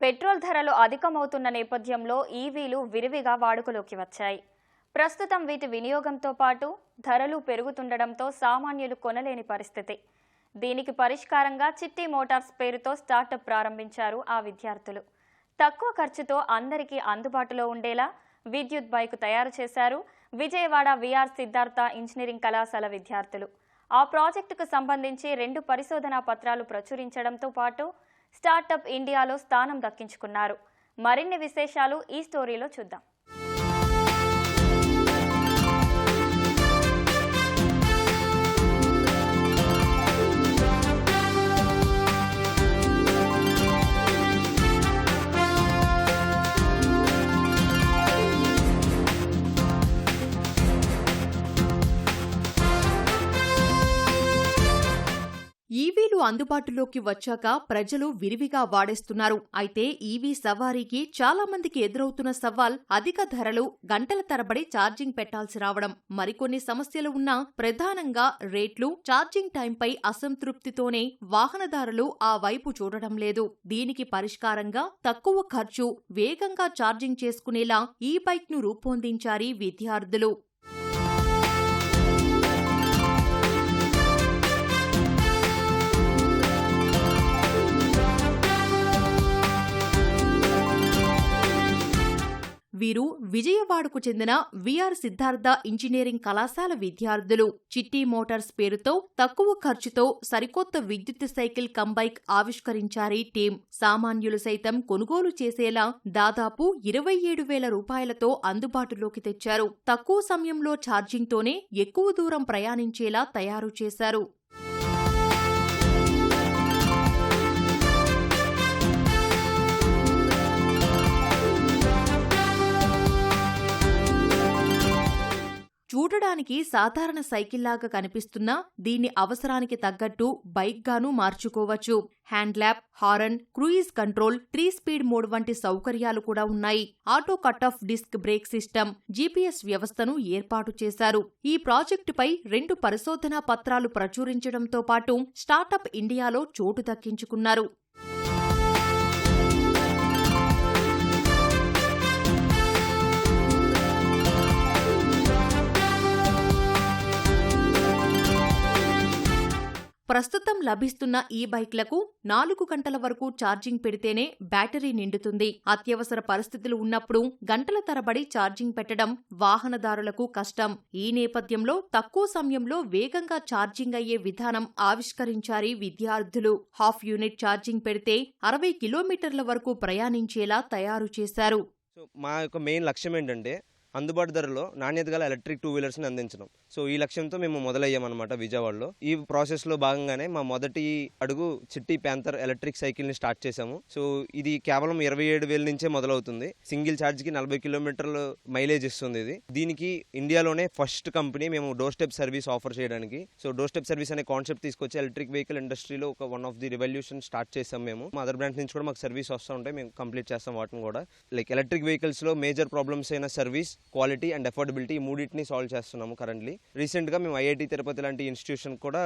Petrol ధరలు అధికమవుతున్న నేపథ్యంలో ఈవీలు విరివిగా వాడుకలోకి వచ్చాయి. ప్రస్తుతం వీటి వినియోగంతో పాటు ధరలు పెరుగుతుండడంతో సామాన్యులు కొనలేని పరిస్థితి. దీనికి పరిష్కారంగా చిట్టి మోటార్స్ పేరుతో స్టార్టప్ ప్రారంభించారు ఆ విద్యార్థులు. తక్కువ ఖర్చుతో అందరికీ అందుబాటులో ఉండేలా విద్యుత్ బైక్ తయారు చేశారు విజయవాడ విఆర్ సిద్ధార్థ ఇంజనీరింగ్ కళాశాల విద్యార్థులు. ఆ ప్రాజెక్టుకు సంబంధించి రెండు పరిశోధనా పత్రాలు ప్రచురించడంతో పాటు స్టార్టప్ ఇండియాలో స్థానం దక్కించుకున్నారు. మరిన్ని విశేషాలు ఈ స్టోరీలో చూద్దాం. అందుబాటులోకి వచ్చాక ప్రజలు విరివిగా వాడేస్తున్నారు. అయితే ఈవీ సవారీకి చాలా మందికి ఎదురవుతున్న సవాల్ అధిక ధరలు గంటల తరబడి ఛార్జింగ్ పెట్టాల్సి రావడం. మరికొన్ని సమస్యలు ఉన్నా ప్రధానంగా రేట్లు ఛార్జింగ్ టైంపై అసంతృప్తితోనే వాహనదారులు ఆ వైపు చూడడం లేదు. దీనికి పరిష్కారంగా తక్కువ ఖర్చు వేగంగా ఛార్జింగ్ చేసుకునేలా ఈ బైక్ను రూపొందించారీ విద్యార్థులు. విజయవాడకు చెందిన విఆర్ సిద్ధార్థ ఇంజనీరింగ్ కళాశాల విద్యార్థులు. చిట్టి మోటార్స్ పేరుతో తక్కువ ఖర్చుతో సరికొత్త విద్యుత్ సైకిల్ కంబైక్ ఆవిష్కరించారీ టీం. సామాన్యులు సైతం కొనుగోలు చేసేలా దాదాపు ఇరవై ఏడు వేల రూపాయలతో అందుబాటులోకి తెచ్చారు. తక్కువ సమయంలో ఛార్జింగ్తోనే ఎక్కువ దూరం ప్రయాణించేలా తయారు చేశారు. చూడడానికి సాధారణ సైకిల్లాగా కనిపిస్తున్నా దీన్ని అవసరానికి తగ్గట్టు బైక్గానూ మార్చుకోవచ్చు. హ్యాండ్లాప్ horn cruise control three speed mode వంటి సౌకర్యాలు కూడా ఉన్నాయి. Auto cut off disc brake system GPS వ్యవస్థను ఏర్పాటు చేశారు. ఈ ప్రాజెక్టుపై రెండు పరిశోధనా పత్రాలు ప్రచురించడంతో పాటు స్టార్టప్ ఇండియాలో చోటు దక్కించుకున్నారు. ప్రస్తుతం లభిస్తున్న ఈ బైక్లకు నాలుగు గంటల వరకు ఛార్జింగ్ పెడితేనే బ్యాటరీ నిండుతుంది. అత్యవసర పరిస్థితులు ఉన్నప్పుడు గంటల తరబడి ఛార్జింగ్ పెట్టడం వాహనదారులకు కష్టం. ఈ నేపథ్యంలో తక్కువ సమయంలో వేగంగా ఛార్జింగ్ అయ్యే విధానం ఆవిష్కరించారీ విద్యార్థులు. హాఫ్ యూనిట్ ఛార్జింగ్ పెడితే అరవై కిలోమీటర్ల వరకు ప్రయాణించేలా తయారు చేశారు. మా యొక్క మెయిన్ లక్ష్యం ఏంటంటే అందుబాటు ధరలో నాణ్యత గల ఎలక్ట్రిక్ టూ వీలర్స్ని అందించడం. సో ఈ లక్ష్యంతో మేము మొదలయ్యామన్నమాట విజయవాడలో. ఈ ప్రాసెస్లో భాగంగానే మా మొదటి అడుగు చిట్టి ప్యాంతర్ ఎలక్ట్రిక్ సైకిల్ని స్టార్ట్ చేశాము. సో ఇది కేవలం ఇరవై ఏడు వేల నుంచే మొదలవుతుంది. సింగిల్ ఛార్జ్కి నలభై కిలోమీటర్లు మైలేజ్ ఇస్తుంది ఇది. దీనికి ఇండియాలోనే ఫస్ట్ కంపెనీ మేము డోర్ స్టెప్ సర్వీస్ ఆఫర్ చేయడానికి. సో డోర్ స్టెప్ సర్వీస్ అనే కాన్సెప్ట్ తీసుకొచ్చి ఎలక్ట్రిక్ వెహికల్ ఇండస్ట్రీలో ఒక one of the revolution start చేసాం మేము. మా అదర్ నుంచి కూడా మాకు సర్వీస్ వస్తూ ఉంటాయి. మేము కంప్లీట్ చేస్తాం వాటిని కూడా. లైక్ ఎలక్ట్రిక్ వెహికల్స్లో మేజర్ ప్రాబ్లమ్స్ అయిన సర్వీస్ క్వాలిటీ అండ్ అఫోర్డబిలిటీ ఈ మూడింటిని సాల్వ్ చేస్తున్నాము కరెంట్లీ రీసెంట్గా మేము ఐఐటి తిరుపతి లాంటి ఇన్స్టిట్యూషన్ కూడా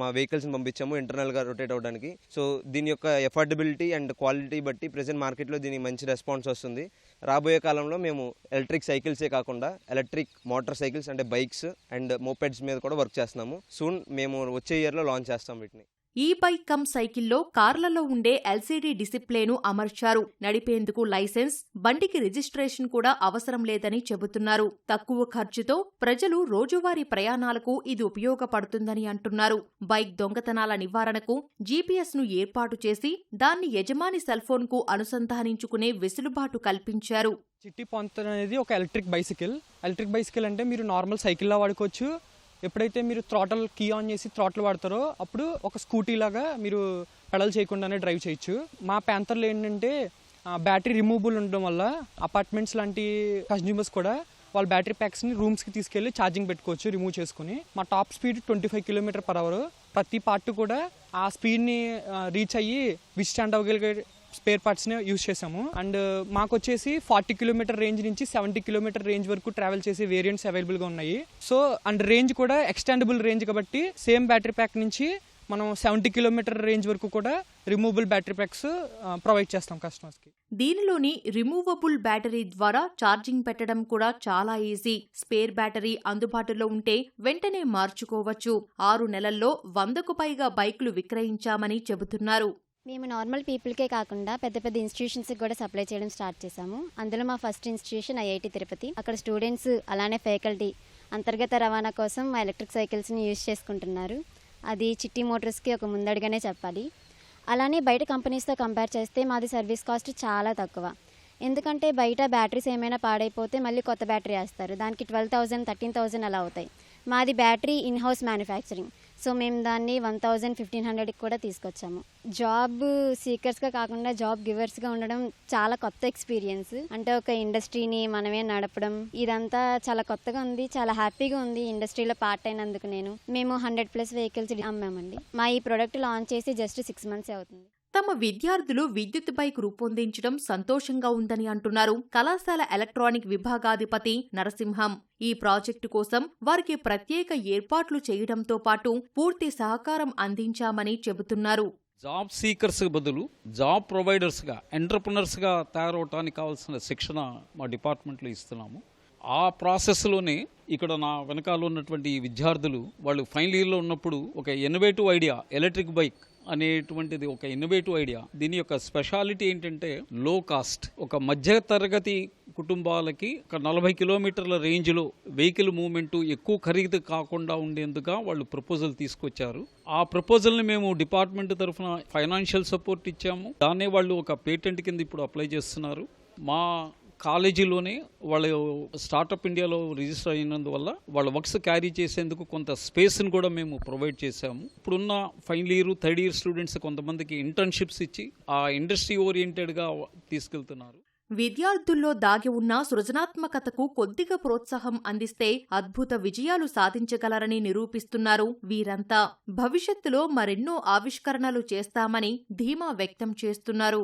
మా వెహికల్స్ని పంపించాము ఇంటర్నల్గా రొటేట్ అవ్వడానికి. సో దీని యొక్క ఎఫోర్డబిలిటీ అండ్ క్వాలిటీ బట్టి ప్రెసెంట్ మార్కెట్లో దీనికి మంచి రెస్పాన్స్ వస్తుంది. రాబోయే కాలంలో మేము ఎలక్ట్రిక్ సైకిల్సే కాకుండా ఎలక్ట్రిక్ మోటార్ సైకిల్స్ అంటే బైక్స్ అండ్ మోపెడ్స్ మీద కూడా వర్క్ చేస్తున్నాము. సూన్ మేము వచ్చే ఇయర్లో లాంచ్ చేస్తాం వీటిని. ఈ బైక్ కమ్ సైకిల్లో కార్లలో ఉండే ఎల్సీడీ డిసిప్లేను అమర్చారు. నడిపేందుకు లైసెన్స్ బండికి రిజిస్ట్రేషన్ కూడా అవసరం లేదని చెబుతున్నారు. తక్కువ ఖర్చుతో ప్రజలు రోజువారీ ప్రయాణాలకు ఇది ఉపయోగపడుతుందని అంటున్నారు. బైక్ దొంగతనాల నివారణకు జీపీఎస్ను ఏర్పాటు చేసి దాన్ని యజమాని సెల్ఫోన్కు అనుసంధానించుకునే వెసులుబాటు కల్పించారు. చిట్టి పొంత అనేది ఒక ఎలక్ట్రిక్ బైసికల్. ఎలక్ట్రిక్ బైసికల్ అంటే మీరు నార్మల్ సైకిల్లో వాడుకోవచ్చు. ఎప్పుడైతే మీరు థ్రాటల్ కీ ఆన్ చేసి థ్రాటల్ వాడతారో అప్పుడు ఒక స్కూటీ లాగా మీరు పెడల్ చేయకుండానే డ్రైవ్ చేయొచ్చు. మా ప్యాంతర్లో ఏంటంటే బ్యాటరీ రిమూవబుల్ ఉండడం వల్ల అపార్ట్మెంట్స్ లాంటి కన్జ్యూమర్స్ కూడా వాళ్ళ బ్యాటరీ ప్యాక్స్ని రూమ్స్కి తీసుకెళ్ళి ఛార్జింగ్ పెట్టుకోవచ్చు రిమూవ్ చేసుకుని. మా top speed twenty five kilometer per hour ప్రతి పార్ట్ కూడా ఆ స్పీడ్ని రీచ్ అయ్యి విస్టాండ్ అవ్వగలిగే స్పేర్ పార్ట్స్ని యూజ్ చేసాము అండ్ మాకు వచ్చేసి ఫార్టీ కిలోమీటర్ రేంజ్ నుంచి సెవెంటీ కిలోమీటర్ రేంజ్ వరకు ట్రావెల్ చేసే వేరియంట్స్ అవైలబుల్గా ఉన్నాయి. సో అండ్ రేంజ్ కూడా ఎక్స్టెండబుల్ రేంజ్ కాబట్టి సేమ్ బ్యాటరీ ప్యాక్ నుంచి మనం సెవెంటీ కిలోమీటర్ రేంజ్ వరకు కూడా రిమూవబుల్ బ్యాటరీ ప్యాక్స్ ప్రొవైడ్ చేస్తాం కస్టమర్స్కి. దీనిలోని రిమూవబుల్ బ్యాటరీ ద్వారా ఛార్జింగ్ పెట్టడం కూడా చాలా ఈజీ. స్పేర్ బ్యాటరీ అందుబాటులో ఉంటే వెంటనే మార్చుకోవచ్చు. ఆరు నెలల్లో వందకు పైగా బైకులు విక్రయించామని చెబుతున్నారు. మేము నార్మల్ పీపుల్కే కాకుండా పెద్ద పెద్ద ఇన్స్టిట్యూషన్స్కి కూడా సప్లై చేయడం స్టార్ట్ చేశాము. అందులో మా ఫస్ట్ ఇన్స్టిట్యూషన్ ఐఐటి తిరుపతి. అక్కడ స్టూడెంట్స్ అలానే ఫ్యాకల్టీ అంతర్గత రవాణా కోసం మా ఎలక్ట్రిక్ సైకిల్స్ని యూజ్ చేసుకుంటున్నారు. అది చిట్టి మోటార్స్కి ఒక ముందడుగానే చెప్పాలి. అలానే బయట కంపెనీస్తో కంపేర్ చేస్తే మాది సర్వీస్ కాస్ట్ చాలా తక్కువ. ఎందుకంటే బయట బ్యాటరీస్ ఏమైనా పాడైపోతే మళ్ళీ కొత్త బ్యాటరీ వేస్తారు. దానికి ట్వెల్వ్ థౌజండ్ థర్టీన్ థౌజండ్ అలా అవుతాయి. మాది battery in house manufacturing so మేము దాన్ని వన్ థౌజండ్ ఫిఫ్టీన్ హండ్రెడ్కి కూడా తీసుకొచ్చాము. జాబ్ సీకర్స్గా కాకుండా జాబ్ గివర్స్గా ఉండడం చాలా కొత్త ఎక్స్పీరియన్స్ అంటే ఒక ఇండస్ట్రీని మనమే నడపడం ఇదంతా చాలా కొత్తగా ఉంది చాలా హ్యాపీగా ఉంది ఇండస్ట్రీలో పార్ట్ అయినందుకు నేను. మేము హండ్రెడ్ ప్లస్ వెహికల్స్ అమ్మామండి. మా ఈ ప్రోడక్ట్ లాంచ్ చేసి జస్ట్ సిక్స్ మంత్స్ అవుతుంది. తమ విద్యార్థులు విద్యుత్ బైక్ రూపొందించడం సంతోషంగా ఉందని అంటున్నారు కళాశాల ఎలక్ట్రానిక్ విభాగాధిపతి నరసింహం. ఈ ప్రాజెక్టు కోసం వారికి ప్రత్యేక ఏర్పాట్లు చేయడంతో పాటు పూర్తి సహకారం అందించామని చెబుతున్నారు. జాబ్ సీకర్స్ బదులు జాబ్ ప్రొవైడర్స్గా ఎంటర్ప్రినర్స్గా తయారవటానికి కావాల్సిన శిక్షణ మా డిపార్ట్మెంట్లో ఇస్తున్నాము. ఆ ప్రాసెస్లోనే ఇక్కడ నా వెనకాల ఉన్నటువంటి విద్యార్థులు వాళ్ళు ఫైనల్ ఇయర్లో ఉన్నప్పుడు ఒక ఇన్నోవేటివ్ ఐడియా ఎలక్ట్రిక్ బైక్ అనేటువంటిది ఒక ఇన్నోవేటివ్ ఐడియా దీని యొక్క స్పెషాలిటీ ఏంటంటే లో కాస్ట్ ఒక మధ్య తరగతి కుటుంబాలకి ఒక నలభై కిలోమీటర్ల రేంజ్లో వెహికల్ మూవ్మెంట్ ఎక్కువ ఖరీదు కాకుండా ఉండేందుగా వాళ్ళు ప్రపోజల్ తీసుకొచ్చారు. ఆ ప్రపోజల్ని మేము డిపార్ట్మెంట్ తరఫున ఫైనాన్షియల్ సపోర్ట్ ఇచ్చాము. దాన్నే వాళ్ళు ఒక పేటెంట్ కింద ఇప్పుడు అప్లై చేస్తున్నారు. మా కాలేజీలోనే వాళ్ళు స్టార్టప్ ఇండియాలో రిజిస్టర్ అయినందువల్ల వాళ్ళ వర్క్స్ క్యారీ చేసేందుకు కొంత స్పేస్ని కూడా మేము ప్రొవైడ్ చేశాము. ఇప్పుడున్న final year third year students కొంతమందికి ఇంటర్న్షిప్స్ ఇచ్చి ఆ ఇండస్ట్రీ ఓరియంటెడ్గా తీసుకెళ్తున్నారు. విద్యార్థుల్లో దాగి ఉన్న సృజనాత్మకతకు కొద్దిగా ప్రోత్సాహం అందిస్తే అద్భుత విజయాలు సాధించగలరని నిరూపిస్తున్నారు వీరంతా. భవిష్యత్తులో మరెన్నో ఆవిష్కరణలు చేస్తామని ధీమా వ్యక్తం చేస్తున్నారు.